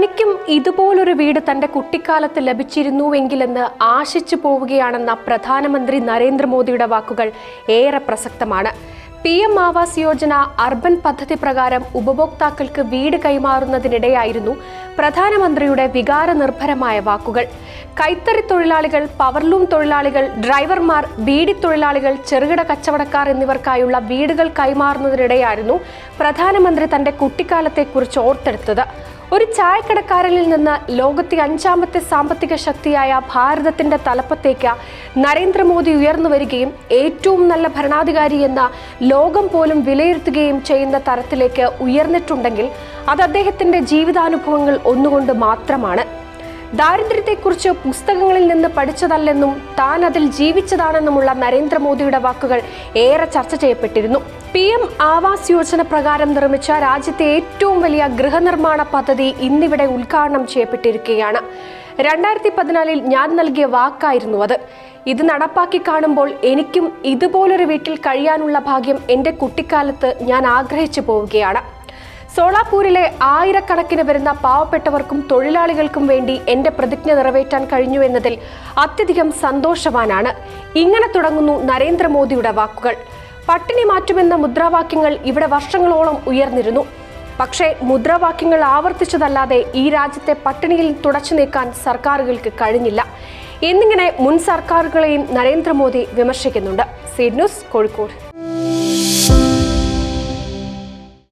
തനിക്കും ഇതുപോലൊരു വീട് തന്റെ കുട്ടിക്കാലത്ത് ലഭിച്ചിരുന്നുവെങ്കിലെന്ന് ആശിച്ചു പോവുകയാണെന്ന പ്രധാനമന്ത്രി നരേന്ദ്രമോദിയുടെ വാക്കുകൾ ഏറെ പ്രസക്തമാണ്. P M Awas Yojana urban പദ്ധതി പ്രകാരം ഉപഭോക്താക്കൾക്ക് വീട് കൈമാറുന്നതിനിടെയായിരുന്നു പ്രധാനമന്ത്രിയുടെ വികാരനിർഭരമായ വാക്കുകൾ. കൈത്തറി തൊഴിലാളികൾ പവർലൂം തൊഴിലാളികൾ ഡ്രൈവർമാർ ബീഡി തൊഴിലാളികൾ ചെറുകിട കച്ചവടക്കാർ എന്നിവർക്കായുള്ള വീടുകൾ കൈമാറുന്നതിനിടെയായിരുന്നു പ്രധാനമന്ത്രി തന്റെ കുട്ടിക്കാലത്തെക്കുറിച്ച് ഓർത്തെടുത്തത്. ഒരു ചായക്കടക്കാരനിൽ നിന്ന് ലോകത്തെ അഞ്ചാമത്തെ സാമ്പത്തിക ശക്തിയായ ഭാരതത്തിന്റെ തലപ്പത്തേക്ക് നരേന്ദ്രമോദി ഉയർന്നു വരികയും ഏറ്റവും നല്ല ഭരണാധികാരി എന്ന ലോകം പോലും വിലയിരുത്തുകയും ചെയ്യുന്ന തരത്തിലേക്ക് ഉയർന്നിട്ടുണ്ടെങ്കിൽ അത് അദ്ദേഹത്തിന്റെ ജീവിതാനുഭവങ്ങൾ ഒന്നുകൊണ്ട് മാത്രമാണ്. ദാരിദ്ര്യത്തെക്കുറിച്ച് പുസ്തകങ്ങളിൽ നിന്ന് പഠിച്ചതല്ലെന്നും താൻ അതിൽ ജീവിച്ചതാണെന്നുമുള്ള നരേന്ദ്രമോദിയുടെ വാക്കുകൾ ഏറെ ചർച്ച ചെയ്യപ്പെട്ടിരുന്നു. പി എം ആവാസ് യോജന പ്രകാരം നിർമ്മിച്ച രാജ്യത്തെ ഏറ്റവും വലിയ ഗൃഹനിർമ്മാണ പദ്ധതി ഇന്നിവിടെ ഉദ്ഘാടനം ചെയ്യപ്പെട്ടിരിക്കുകയാണ്. രണ്ടായിരത്തി പതിനാലിൽ ഞാൻ നൽകിയ വാക്കായിരുന്നു അത്. ഇത് നടപ്പാക്കി കാണുമ്പോൾ എനിക്കും ഇതുപോലൊരു വീട്ടിൽ കഴിയാനുള്ള ഭാഗ്യം എന്റെ കുട്ടിക്കാലത്ത് ഞാൻ ആഗ്രഹിച്ചു പോവുകയാണ്. സോളാപൂരിലെ ആയിരക്കണക്കിന് വരുന്ന പാവപ്പെട്ടവർക്കും തൊഴിലാളികൾക്കും വേണ്ടി എന്റെ പ്രതിജ്ഞ നിറവേറ്റാൻ കഴിഞ്ഞു എന്നതിൽ അത്യധികം സന്തോഷവാനാണ്. ഇങ്ങനെ തുടങ്ങുന്നു നരേന്ദ്രമോദിയുടെ വാക്കുകൾ. പട്ടിണി മാറ്റുമെന്ന മുദ്രാവാക്യങ്ങൾ ഇവിടെ വർഷങ്ങളോളം ഉയർന്നിരുന്നു. പക്ഷേ മുദ്രാവാക്യങ്ങൾ ആവർത്തിച്ചതല്ലാതെ ഈ രാജ്യത്തെ പട്ടിണിയിൽ തുടച്ചു നീക്കാൻ സർക്കാരുകൾക്ക് കഴിഞ്ഞില്ല. എന്നിങ്ങനെ മുൻ സർക്കാരുകളെയും നരേന്ദ്രമോദി വിമർശിക്കുന്നുണ്ട്. Seed news Kozhikode.